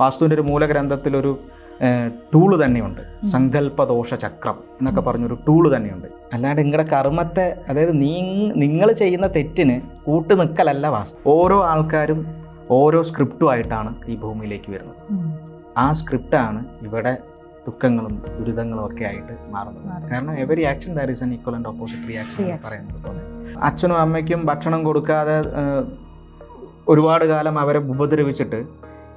വാസ്തുവിന്റെ ഒരു മൂലഗ്രന്ഥത്തിലൊരു ടൂൾ തന്നെയുണ്ട്. സങ്കല്പദോഷ ചക്രം എന്നൊക്കെ പറഞ്ഞൊരു ടൂൾ തന്നെയുണ്ട്. അല്ലാണ്ട് നിങ്ങളുടെ കർമ്മത്തെ അതായത് നീ നിങ്ങൾ ചെയ്യുന്ന തെറ്റിന് കൂട്ടു നിൽക്കലല്ല വാസ്തു. ഓരോ ആൾക്കാരും ഓരോ സ്ക്രിപ്റ്റുമായിട്ടാണ് ഈ ഭൂമിയിലേക്ക് വരുന്നത്. ആ സ്ക്രിപ്റ്റാണ് ഇവിടെ ദുഃഖങ്ങളും ദുരിതങ്ങളും ഒക്കെ ആയിട്ട് മാറുന്നത്. കാരണം every action there is an equal and opposite reaction പറയുന്നത് പോലെ. അച്ഛനും അമ്മയ്ക്കും ഭക്ഷണം കൊടുക്കാതെ ഒരുപാട് കാലം അവരെ ഉപദ്രവിച്ചിട്ട്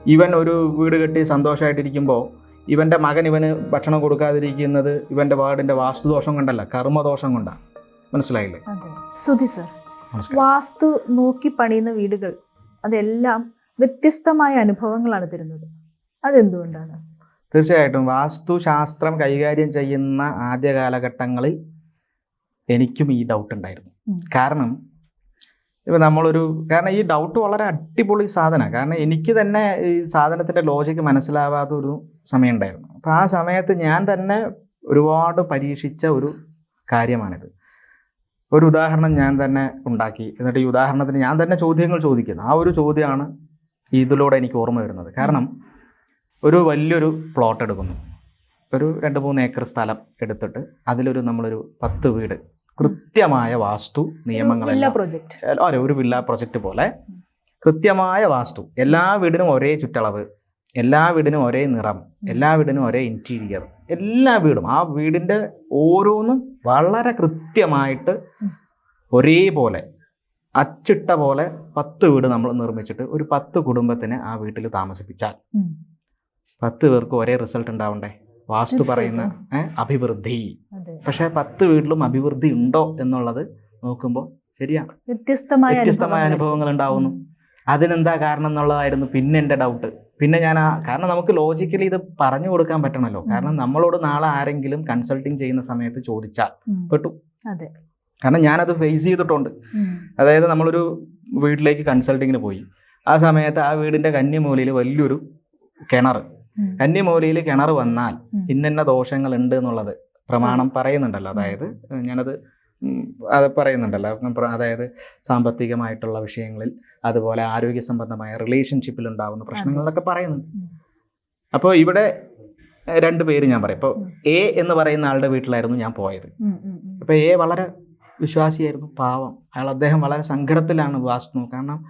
ഇവൻ ഒരു വീട് കെട്ടി സന്തോഷമായിട്ടിരിക്കുമ്പോൾ ഇവന്റെ മകൻ ഇവന് ഭക്ഷണം കൊടുക്കാതിരിക്കുന്നത് ഇവന്റെ വാർഡിന്റെ വാസ്തുദോഷം കൊണ്ടല്ല കർമ്മദോഷം കൊണ്ടാണ് മനസ്സിലായില്ലേ? സുധി സർ വാസ്തു നോക്കി പണിയുന്ന വീടുകൾ അതെല്ലാം വ്യത്യസ്തമായ അനുഭവങ്ങളാണ് തരുന്നത്. അതെന്തുകൊണ്ടാണ്? തീർച്ചയായിട്ടും വാസ്തുശാസ്ത്രം കൈകാര്യം ചെയ്യുന്ന ആദ്യ കാലഘട്ടങ്ങളിൽ എനിക്കും ഈ ഡൗട്ട് ഉണ്ടായിരുന്നു. കാരണം ഇപ്പം നമ്മളൊരു കാരണം ഈ ഡൗട്ട് വളരെ അടിപൊളി സാധനമാണ്. കാരണം എനിക്ക് തന്നെ ഈ സാധനത്തിന്റെ ലോജിക്ക് മനസ്സിലാവാത്ത ഒരു സമയം ഉണ്ടായിരുന്നു. അപ്പോൾ ആ സമയത്ത് ഞാൻ തന്നെ ഒരുപാട് പരീക്ഷിച്ച ഒരു കാര്യമാണിത്. ഒരു ഉദാഹരണം ഞാൻ തന്നെ ഉണ്ടാക്കി. എന്നിട്ട് ഈ ഉദാഹരണത്തിന് ഞാൻ തന്നെ ചോദ്യങ്ങൾ ചോദിക്കുന്നു. ആ ഒരു ചോദ്യമാണ് ഇതിലൂടെ എനിക്ക് ഓർമ്മ വരുന്നത്. കാരണം ഒരു വലിയൊരു പ്ലോട്ട് എടുക്കുന്നു. ഒരു രണ്ട് മൂന്ന് ഏക്കർ സ്ഥലം എടുത്തിട്ട് അതിലൊരു നമ്മളൊരു പത്ത് വീട് കൃത്യമായ വാസ്തു നിയമങ്ങൾ പ്രോജക്റ്റ് അതെ ഒരു വില്ല പ്രൊജക്റ്റ് പോലെ. കൃത്യമായ വാസ്തു എല്ലാ വീടിനും ഒരേ ചുറ്റളവ് എല്ലാ വീടിനും ഒരേ നിറം എല്ലാ വീടിനും ഒരേ ഇന്റീരിയർ എല്ലാ വീടും ആ വീടിന്റെ ഓരോന്നും വളരെ കൃത്യമായിട്ട്. ഒരേപോലെ അച്ചിട്ട പോലെ പത്ത് വീട് നമ്മൾ നിർമ്മിച്ചിട്ട് ഒരു പത്ത് കുടുംബത്തിനെ ആ വീട്ടിൽ താമസിപ്പിച്ചാൽ. പത്ത് പേർക്ക് ഒരേ റിസൾട്ട് ഉണ്ടാവണ്ടേ? വാസ്തു പറയുന്ന അഭിവൃദ്ധി. പക്ഷെ പത്ത് വീട്ടിലും അഭിവൃദ്ധി ഉണ്ടോ എന്നുള്ളത് നോക്കുമ്പോൾ ശരിയാ. വ്യത്യസ്തമായ വ്യത്യസ്തമായ അനുഭവങ്ങൾ. ഉണ്ടാവുന്നു. അതിനെന്താ കാരണം എന്നുള്ളതായിരുന്നു പിന്നെ എന്റെ ഡൗട്ട് പിന്നെ ഞാൻ ആ കാരണം നമുക്ക് ലോജിക്കലി ഇത് പറഞ്ഞു കൊടുക്കാൻ പറ്റണല്ലോ. കാരണം നമ്മളോട് നാളെ ആരെങ്കിലും കൺസൾട്ടിങ് ചെയ്യുന്ന സമയത്ത് ചോദിച്ചാൽ. പെട്ടു. അതെ. കാരണം ഞാനത് ഫേസ് ചെയ്തിട്ടുണ്ട്. അതായത് നമ്മളൊരു വീട്ടിലേക്ക് കൺസൾട്ടിങ്ങിന് പോയി. ആ സമയത്ത് ആ വീടിന്റെ കന്നിമൂലയിൽ വലിയൊരു കിണർ ഉം. കന്നിമൂലയിൽ കിണർ വന്നാൽ. ഇന്നിന്ന ദോഷങ്ങൾ ഉണ്ട് എന്നുള്ളത് പ്രമാണം പറയുന്നുണ്ടല്ലോ. അതായത് ഞാനത് അത് പറയുന്നുണ്ടല്ലോ. അതായത് സാമ്പത്തികമായിട്ടുള്ള വിഷയങ്ങളിൽ അതുപോലെ ആരോഗ്യ സംബന്ധമായ റിലേഷൻഷിപ്പിൽ ഉണ്ടാകുന്ന പ്രശ്നങ്ങളൊക്കെ പറയുന്നുണ്ട് അപ്പോൾ ഇവിടെ രണ്ട് പേര് ഞാൻ പറയും. ഇപ്പോൾ എ എന്ന് പറയുന്ന ആളുടെ വീട്ടിലായിരുന്നു ഞാൻ പോയത്. അപ്പോൾ എ വളരെ വിശ്വാസിയായിരുന്നു. പാവം. അയാൾ അദ്ദേഹം വളരെ സങ്കടത്തിലാണ് വാസ്തു കാരണം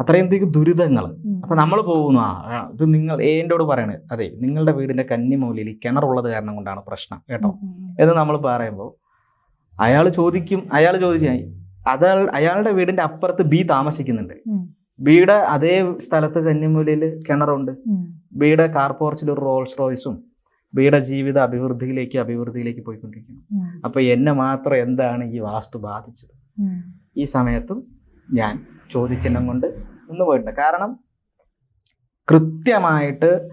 അത്രയധികം ദുരിതങ്ങൾ. അപ്പൊ നമ്മൾ പോകുന്നു ആ ഇത് നിങ്ങൾ ഏന്റോട് പറയണത് അതെ നിങ്ങളുടെ വീടിന്റെ കന്നിമൂലയിൽ കിണറുള്ളത് കാരണം കൊണ്ടാണ് പ്രശ്നം കേട്ടോ. എന്ന് നമ്മൾ പറയുമ്പോൾ അയാൾ ചോദിക്കും അയാൾ ചോദിച്ചാൽ അത് അയാളുടെ വീടിന്റെ അപ്പുറത്ത് ബി താമസിക്കുന്നുണ്ട്. ബിയുടെ അതേ സ്ഥലത്ത് കന്നിമൂലയിൽ കിണറുണ്ട്. ബിയുടെ കാർ പോർച്ചിൽ ഒരു റോൾസ് റോയ്സും ബിയുടെ ജീവിത അഭിവൃദ്ധിയിലേക്ക് അഭിവൃദ്ധിയിലേക്ക് പോയിക്കൊണ്ടിരിക്കുന്നു അപ്പോൾ അപ്പൊ എന്നെ മാത്രം എന്താണ് ഈ വാസ്തു ബാധിച്ചത് ഈ സമയത്തും ഞാൻ ചോദ്യചിഹ്നം കൊണ്ട് നിന്ന് പോയിട്ടുണ്ട്. കാരണം കൃത്യമായിട്ട്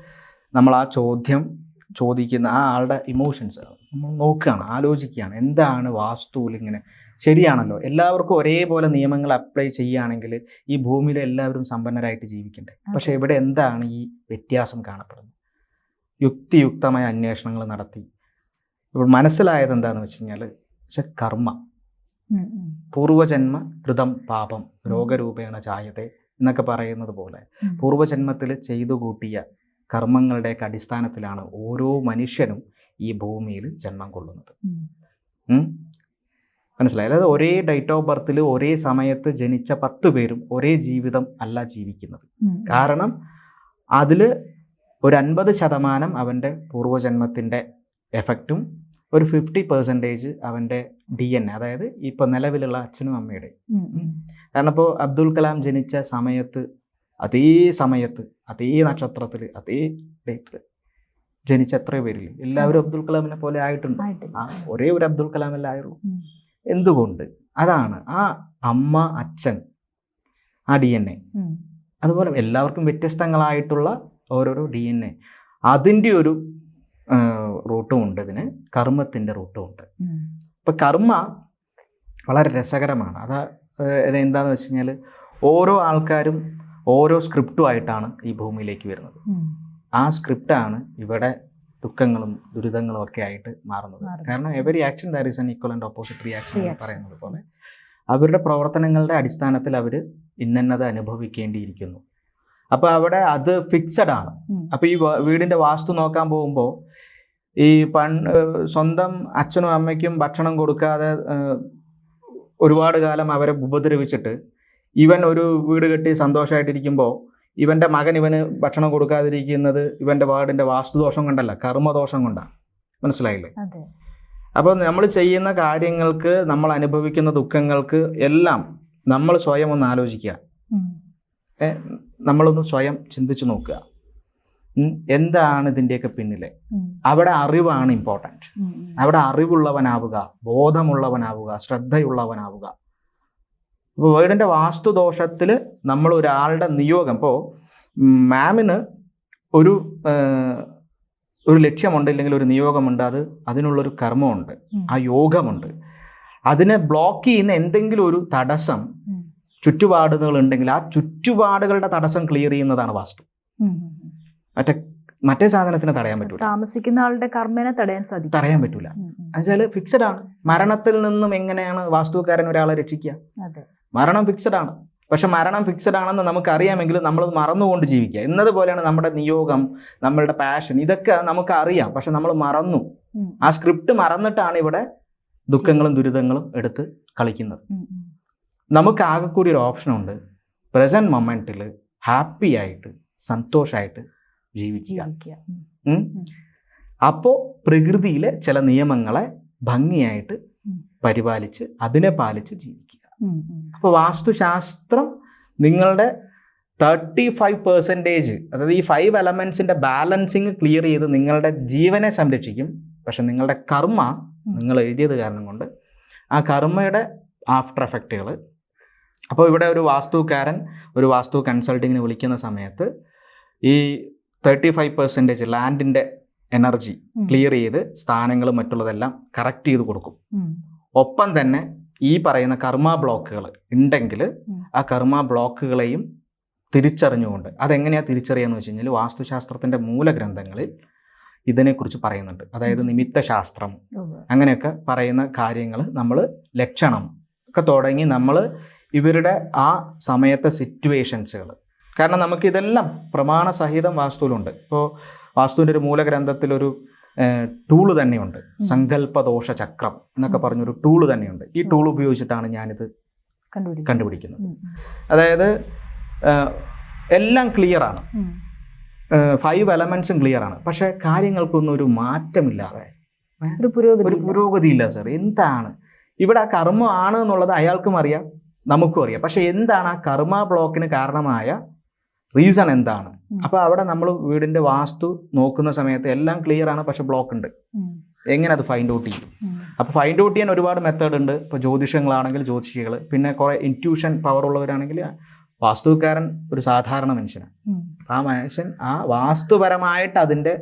നമ്മൾ ആ ചോദ്യം ചോദിക്കുന്ന ആ ആളുടെ ഇമോഷൻസ് നമ്മൾ നോക്കുകയാണ് ആലോചിക്കുകയാണ്. എന്താണ് വാസ്തുവിൽ ഇങ്ങനെ? ശരിയാണല്ലോ. എല്ലാവർക്കും ഒരേപോലെ നിയമങ്ങൾ അപ്ലൈ ചെയ്യുകയാണെങ്കിൽ ഈ ഭൂമിയിൽ എല്ലാവരും സമ്പന്നരായിട്ട് ജീവിക്കണ്ടേ? പക്ഷേ ഇവിടെ എന്താണ് ഈ വ്യത്യാസം കാണപ്പെടുന്നത്? യുക്തിയുക്തമായ അന്വേഷണങ്ങൾ നടത്തി. ഇപ്പോൾ മനസ്സിലായത് എന്താണെന്ന് വെച്ച് കഴിഞ്ഞാൽ പക്ഷെ കർമ്മ. പൂർവജന്മ കൃതം പാപം രോഗരൂപേണ ചായത്തെ എന്നൊക്കെ പറയുന്നത് പോലെ. പൂർവജന്മത്തിൽ ചെയ്തു കൂട്ടിയ കർമ്മങ്ങളുടെയൊക്കെ അടിസ്ഥാനത്തിലാണ് ഓരോ മനുഷ്യനും ഈ ഭൂമിയിൽ ജന്മം കൊള്ളുന്നത്? മനസ്സിലായി? അതായത് ഒരേ ഡേറ്റ് ഓഫ് ബർത്തിൽ ഒരേ സമയത്ത് ജനിച്ച പത്ത് പേരും ഒരേ ജീവിതം അല്ല ജീവിക്കുന്നത്. കാരണം അതിൽ ഒരു അൻപത് ശതമാനം അവന്റെ പൂർവജന്മത്തിന്റെ എഫക്റ്റും ഒരു ഫിഫ്റ്റി പെർസെന്റേജ് അവന്റെ ഡി എൻ എ അതായത് ഇപ്പോൾ നിലവിലുള്ള അച്ഛനും അമ്മയുടെ. കാരണം ഇപ്പോൾ അബ്ദുൽ കലാം ജനിച്ച സമയത്ത് അതേ സമയത്ത് അതേ നക്ഷത്രത്തിൽ അതേ ഡേറ്റിൽ ജനിച്ച എത്രയോ പേരില്ല? എല്ലാവരും അബ്ദുൽ കലാമിനെ പോലെ ആയിട്ടുണ്ട്. ആ ഒരേ ഒരു അബ്ദുൽ കലാം ആയുള്ളൂ. ഉം. എന്തുകൊണ്ട്? അതാണ് ആ അമ്മ അച്ഛൻ ആ ഡി എൻ എ അതുപോലെ എല്ലാവർക്കും വ്യത്യസ്തങ്ങളായിട്ടുള്ള ഓരോരോ ഡി എൻ എ അതിന്റെ ഒരു റൂട്ടും ഉണ്ട് ഇതിന്. കർമ്മത്തിന്റെ റൂട്ടും ഉണ്ട്. ഇപ്പം കർമ്മ വളരെ രസകരമാണ്. അത് എന്താണെന്ന് വെച്ച് കഴിഞ്ഞാൽ ഓരോ ആൾക്കാരും ഓരോ സ്ക്രിപ്റ്റുമായിട്ടാണ് ഈ ഭൂമിയിലേക്ക് വരുന്നത്. ആ സ്ക്രിപ്റ്റാണ് ഇവിടെ ദുഃഖങ്ങളും ദുരിതങ്ങളും ഒക്കെ ആയിട്ട് മാറുന്നത്. കാരണം every action there is an equal and opposite reaction എന്ന് പറയുന്നത് പോലെ അവരുടെ പ്രവർത്തനങ്ങളുടെ അടിസ്ഥാനത്തിൽ അവർ ഇന്നത് അനുഭവിക്കേണ്ടിയിരിക്കുന്നു. അപ്പോൾ അവിടെ അത് ഫിക്സഡ് ആണ്. അപ്പോൾ ഈ വീടിന്റെ വീടിന്റെ വാസ്തു നോക്കാൻ പോകുമ്പോൾ ഈ ഏഹ് സ്വന്തം അച്ഛനും അമ്മയ്ക്കും ഭക്ഷണം കൊടുക്കാതെ ഒരുപാട് കാലം അവരെ ഉപദ്രവിച്ചിട്ട് ഇവൻ ഒരു വീട് കെട്ടി സന്തോഷമായിട്ടിരിക്കുമ്പോൾ ഇവന്റെ മകൻ ഇവന് ഭക്ഷണം കൊടുക്കാതിരിക്കുന്നത് ഇവന്റെ വാർഡിന്റെ വാസ്തുദോഷം കൊണ്ടല്ല കർമ്മദോഷം കൊണ്ടാണ് മനസ്സിലായില്ലേ? അപ്പോൾ നമ്മൾ ചെയ്യുന്ന കാര്യങ്ങൾക്ക് നമ്മൾ അനുഭവിക്കുന്ന ദുഃഖങ്ങൾക്ക് എല്ലാം നമ്മൾ സ്വയം ഒന്ന് ആലോചിക്കുക. നമ്മളൊന്ന് സ്വയം ചിന്തിച്ചു നോക്കുക. എന്താണ് ഇതിന്റെയൊക്കെ പിന്നിലെ. അവിടെ അറിവാണ് ഇമ്പോർട്ടന്റ്. അവിടെ അറിവുള്ളവനാവുക ബോധമുള്ളവനാവുക ശ്രദ്ധയുള്ളവനാവുക. ഇപ്പോൾ വീടിന്റെ വാസ്തുദോഷത്തിൽ നമ്മൾ ഒരാളുടെ നിയോഗം. ഇപ്പോൾ മാമിന് ഒരു ഒരു ലക്ഷ്യമുണ്ട് ഇല്ലെങ്കിൽ ഒരു നിയോഗമുണ്ട്. അത് അതിനുള്ളൊരു കർമ്മമുണ്ട്. ആ യോഗമുണ്ട്. അതിനെ ബ്ലോക്ക് ചെയ്യുന്ന എന്തെങ്കിലും ഒരു തടസ്സം. ചുറ്റുപാടുകൾ ഉണ്ടെങ്കിൽ ആ ചുറ്റുപാടുകളുടെ തടസ്സം ക്ലിയർ ചെയ്യുന്നതാണ് വാസ്തു. മറ്റേ മറ്റേ സാധനത്തിന് തടയാൻ പറ്റൂല. താമസിക്കുന്ന ആളുടെ കർമ്മനെ തടയാൻ സാധിക്കും തടയാൻ പറ്റൂല. എന്നുവെച്ചാൽ ഫിക്സഡ് ആണ്. മരണത്തിൽ നിന്നും എങ്ങനെയാണ് വാസ്തുക്കാരൻ ഒരാളെ രക്ഷിക്കുക? മരണം ഫിക്സഡ് ആണ്. പക്ഷെ മരണം ഫിക്സഡ് ആണെന്ന് നമുക്ക് അറിയാമെങ്കിലും നമ്മൾ മറന്നുകൊണ്ട് ജീവിക്കുക. എന്നതുപോലെയാണ് നമ്മുടെ നിയോഗം നമ്മളുടെ പാഷൻ ഇതൊക്കെ നമുക്ക് അറിയാം പക്ഷെ നമ്മൾ മറന്നു. ആ സ്ക്രിപ്റ്റ് മറന്നിട്ടാണ് ഇവിടെ ദുഃഖങ്ങളും ദുരിതങ്ങളും എടുത്ത് കളിക്കുന്നത്. നമുക്ക് ആകെ കൂടി ഒരു ഓപ്ഷൻ ഉണ്ട്. പ്രസന്റ് മൊമെന്റിൽ ഹാപ്പി ആയിട്ട് സന്തോഷമായിട്ട് ജീവിക്കുക. അപ്പോൾ പ്രകൃതിയിലെ ചില നിയമങ്ങളെ ഭംഗിയായിട്ട് പരിപാലിച്ച് അതിനെ പാലിച്ച് ജീവിക്കുക. അപ്പോൾ വാസ്തുശാസ്ത്രം നിങ്ങളുടെ തേർട്ടി ഫൈവ് പെർസെന്റേജ് അതായത് ഈ ഫൈവ് എലമെൻസിന്റെ ബാലൻസിങ് ക്ലിയർ ചെയ്ത് നിങ്ങളുടെ ജീവനെ സംരക്ഷിക്കും. പക്ഷെ നിങ്ങളുടെ കർമ്മ നിങ്ങൾ എഴുതിയത് കാരണം കൊണ്ട് ആ കർമ്മയുടെ ആഫ്റ്റർ എഫക്റ്റുകൾ അപ്പോൾ ഇവിടെ ഒരു വാസ്തുക്കാരൻ ഒരു വാസ്തു കൺസൾട്ടിങ്ങിന് വിളിക്കുന്ന സമയത്ത് ഈ തേർട്ടി ഫൈവ് പെർസെന്റേജ് ലാൻഡിന്റെ എനർജി ക്ലിയർ ചെയ്ത് സ്ഥാനങ്ങളും മറ്റുള്ളതെല്ലാം കറക്റ്റ് ചെയ്ത് കൊടുക്കും. ഒപ്പം തന്നെ ഈ പറയുന്ന കർമ്മ ബ്ലോക്കുകൾ ഉണ്ടെങ്കിൽ ആ കർമ്മ ബ്ലോക്കുകളെയും തിരിച്ചറിഞ്ഞുകൊണ്ട് അതെങ്ങനെയാണ് തിരിച്ചറിയാന്ന് വെച്ച് കഴിഞ്ഞാൽ വാസ്തുശാസ്ത്രത്തിന്റെ മൂലഗ്രന്ഥങ്ങളിൽ ഇതിനെക്കുറിച്ച് പറയുന്നുണ്ട്. അതായത് നിമിത്ത ശാസ്ത്രം അങ്ങനെയൊക്കെ പറയുന്ന കാര്യങ്ങൾ നമ്മൾ ലക്ഷണം ഒക്കെ തുടങ്ങി നമ്മൾ ഇവരുടെ ആ സമയത്തെ സിറ്റുവേഷൻസുകൾ കാരണം നമുക്കിതെല്ലാം പ്രമാണസഹിതം വാസ്തുവിലുണ്ട്. ഇപ്പോൾ വാസ്തുവിന്റെ ഒരു മൂലഗ്രന്ഥത്തിലൊരു ടൂൾ തന്നെയുണ്ട്. സങ്കല്പദോഷ ചക്രം എന്നൊക്കെ. പറഞ്ഞൊരു ടൂൾ തന്നെയുണ്ട്. ഈ ടൂൾ ഉപയോഗിച്ചിട്ടാണ് ഞാനിത് കണ്ടുപിടിക്കും കണ്ടുപിടിക്കുന്നത്. അതായത് എല്ലാം ക്ലിയറാണ്. ഫൈവ് ഫൈവ് ക്ലിയർ ക്ലിയറാണ്. പക്ഷെ കാര്യങ്ങൾക്കൊന്നും ഒരു മാറ്റമില്ലാതെ. ഒരു പുരോഗതി ഇല്ല പുരോഗതിയില്ല സർ. എന്താണ്? ഇവിടെ ആ കർമ്മമാണ് എന്നുള്ളത് അയാൾക്കും അറിയാം നമുക്കും അറിയാം. പക്ഷെ എന്താണ് ആ കർമ്മ ബ്ലോക്കിന് കാരണമായ റീസൺ എന്താണ്. അപ്പൊ അവിടെ നമ്മൾ വീടിന്റെ വാസ്തു നോക്കുന്ന സമയത്ത് എല്ലാം ക്ലിയർ ആണ് പക്ഷെ ബ്ലോക്ക് ഉണ്ട്. എങ്ങനെ അത് ഫൈൻഡ് ഔട്ട് ചെയ്യും? അപ്പൊ അപ്പോൾ ഫൈൻഡ് ഔട്ട് ചെയ്യാൻ ഒരുപാട് മെത്തേഡ് ഉണ്ട്. ഇപ്പോൾ ജ്യോതിഷങ്ങളാണെങ്കിൽ ജ്യോതിഷികൾ പിന്നെ കുറേ ഇന്റ്യൂഷൻ പവർ ഉള്ളവരാണെങ്കിൽ വാസ്തുക്കാരൻ ഒരു സാധാരണ മനുഷ്യനാണ്. ആ മനുഷ്യൻ ആ വാസ്തുപരമായിട്ട് അതിന്റെ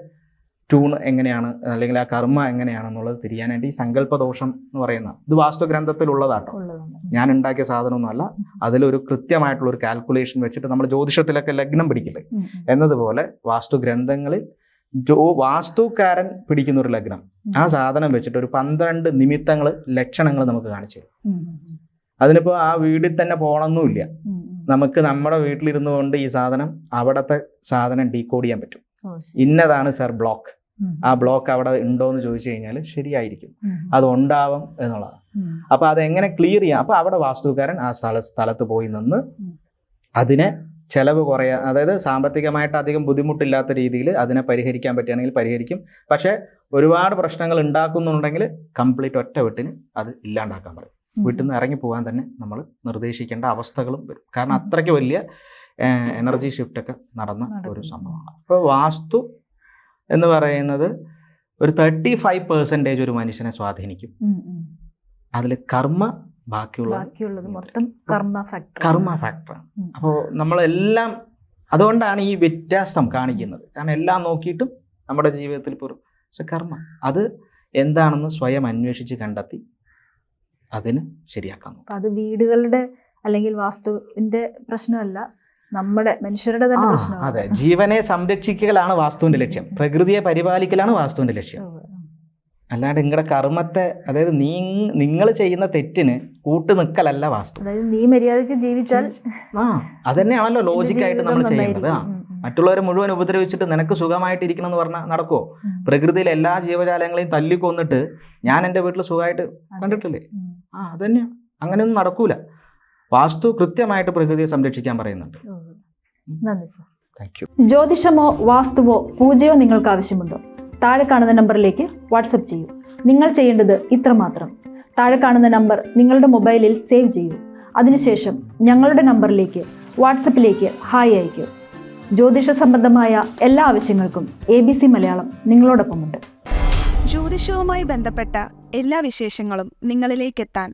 ട്യൂൺ എങ്ങനെയാണ് അല്ലെങ്കിൽ ആ കർമ്മ എങ്ങനെയാണെന്നുള്ളത് തിരിയാനായിട്ട് ഈ സങ്കല്പദോഷം എന്ന് പറയുന്ന ഇത് വാസ്തുഗ്രന്ഥത്തിലുള്ളതാട്ടോ. ഉള്ളതാണ്. ഞാൻ ഉണ്ടാക്കിയ സാധനമൊന്നുമല്ല അതിലൊരു കൃത്യമായിട്ടുള്ള ഒരു കാൽക്കുലേഷൻ വെച്ചിട്ട് നമ്മൾ ജ്യോതിഷത്തിലൊക്കെ ലഗ്നം പിടിക്കില്ലേ. എന്നതുപോലെ വാസ്തുഗ്രന്ഥങ്ങളിൽ ജോ വാസ്തുക്കാരൻ പിടിക്കുന്ന ഒരു ലഗ്നം ആ സാധനം വെച്ചിട്ട് ഒരു പന്ത്രണ്ട് നിമിത്തങ്ങൾ ലക്ഷണങ്ങൾ നമുക്ക് കാണിച്ചു. അതിനിപ്പോൾ ആ വീട്ടിൽ തന്നെ പോകണമെന്നുമില്ല. നമുക്ക് നമ്മുടെ വീട്ടിലിരുന്നു കൊണ്ട് ഈ സാധനം അവിടത്തെ സാധനം ഡീകോഡ് ചെയ്യാൻ പറ്റും. ഇന്നതാണ് സർ ബ്ലോക്ക്. ആ ബ്ലോക്ക് അവിടെ ഉണ്ടോ എന്ന് ചോദിച്ചു കഴിഞ്ഞാൽ ശരിയായിരിക്കും. അത് ഉണ്ടാവും എന്നുള്ളതാണ്. അപ്പൊ അതെങ്ങനെ ക്ലിയർ ചെയ്യാം? അപ്പൊ അവിടെ വാസ്തുക്കാരൻ ആ സ്ഥല സ്ഥലത്ത് പോയി നിന്ന് അതിനെ ചെലവ് കുറയാ അതായത് സാമ്പത്തികമായിട്ട് അധികം ബുദ്ധിമുട്ടില്ലാത്ത രീതിയിൽ അതിനെ പരിഹരിക്കാൻ പറ്റുകയാണെങ്കിൽ പരിഹരിക്കും. പക്ഷേ ഒരുപാട് പ്രശ്നങ്ങൾ ഉണ്ടാക്കുന്നുണ്ടെങ്കിൽ കംപ്ലീറ്റ് ഒറ്റ വീട്ടിന് അത് ഇല്ലാണ്ടാക്കാൻ പറയും. വീട്ടിൽ നിന്ന് ഇറങ്ങി പോകാൻ തന്നെ നമ്മൾ നിർദ്ദേശിക്കേണ്ട അവസ്ഥകളും വരും. കാരണം. അത്രയ്ക്ക് വലിയ എനർജി ഷിഫ്റ്റ് ഒക്കെ നടന്ന ഒരു സംഭവമാണ്. അപ്പോൾ വാസ്തു എന്ന് പറയുന്നത് ഒരു തേർട്ടി ഫൈവ് പെർസെന്റേജ് ഒരു മനുഷ്യനെ സ്വാധീനിക്കും. അതിൽ കർമ്മ ബാക്കിയുള്ള ബാക്കിയുള്ളത് മൊത്തം കർമ്മ ഫാക്ടർ കർമ്മ ഫാക്ടറാണ് അപ്പോൾ നമ്മളെല്ലാം അതുകൊണ്ടാണ് ഈ വ്യത്യാസം കാണിക്കുന്നത്. കാരണം എല്ലാം നോക്കിയിട്ടും നമ്മുടെ ജീവിതത്തിൽ പോലും പക്ഷെ കർമ്മ അത് എന്താണെന്ന് സ്വയം അന്വേഷിച്ച് കണ്ടെത്തി അതിന് ശരിയാക്കാൻ നോക്കും. അത് വീടുകളുടെ അല്ലെങ്കിൽ വാസ്തുവിന്റെ പ്രശ്നമല്ല നമ്മുടെ മനുഷ്യരുടെ തന്നെ അതെ. ജീവനെ സംരക്ഷിക്കലാണ് വാസ്തുവിന്റെ ലക്ഷ്യം. പ്രകൃതിയെ പരിപാലിക്കലാണ് വാസ്തുവിന്റെ ലക്ഷ്യം. അല്ലാണ്ട് നിങ്ങളുടെ കർമ്മത്തെ അതായത് നീ നിങ്ങൾ ചെയ്യുന്ന തെറ്റിന് കൂട്ടു നിൽക്കലല്ല വാസ്തു. അതായത് നീ മര്യാദയ്ക്ക് ജീവിച്ചാൽ ആ അതന്നെയാണല്ലോ ലോജിക്കായിട്ട് നമ്മൾ ചെയ്യുന്നത്. ആ. മറ്റുള്ളവരെ മുഴുവൻ ഉപദ്രവിച്ചിട്ട് നിനക്ക് സുഖമായിട്ടിരിക്കണം എന്ന് പറഞ്ഞാൽ നടക്കുമോ പ്രകൃതിയിലെ എല്ലാ ജീവജാലങ്ങളെയും തല്ലിക്കൊന്നിട്ട് ഞാൻ എന്റെ വീട്ടിൽ സുഖമായിട്ട് കണ്ടിട്ടില്ലേ. ആ അതന്നെയാണ് അങ്ങനെയൊന്നും നടക്കൂല. വാസ്തു കൃത്യമായിട്ട് പ്രകൃതിയെ സംരക്ഷിക്കാൻ പറയുന്നുണ്ട്. നന്ദി സർ. താങ്ക് യു ജ്യോതിഷമോ വാസ്തുവോ പൂജയോ നിങ്ങൾക്ക് ആവശ്യമുണ്ടോ? താഴെ കാണുന്ന നമ്പറിലേക്ക് വാട്സപ്പ് ചെയ്യൂ. നിങ്ങൾ ചെയ്യേണ്ടത് ഇത്രമാത്രം. താഴെ കാണുന്ന നമ്പർ നിങ്ങളുടെ മൊബൈലിൽ സേവ് ചെയ്യൂ. അതിനുശേഷം ഞങ്ങളുടെ നമ്പറിലേക്ക് വാട്സപ്പിലേക്ക് ഹായ് അയയ്ക്കൂ. ജ്യോതിഷ സംബന്ധമായ എല്ലാ ആവശ്യങ്ങൾക്കും എ ബി സി മലയാളം നിങ്ങളോടൊപ്പമുണ്ട്. ജ്യോതിഷവുമായി ബന്ധപ്പെട്ട എല്ലാ വിശേഷങ്ങളും നിങ്ങളിലേക്കെത്താൻ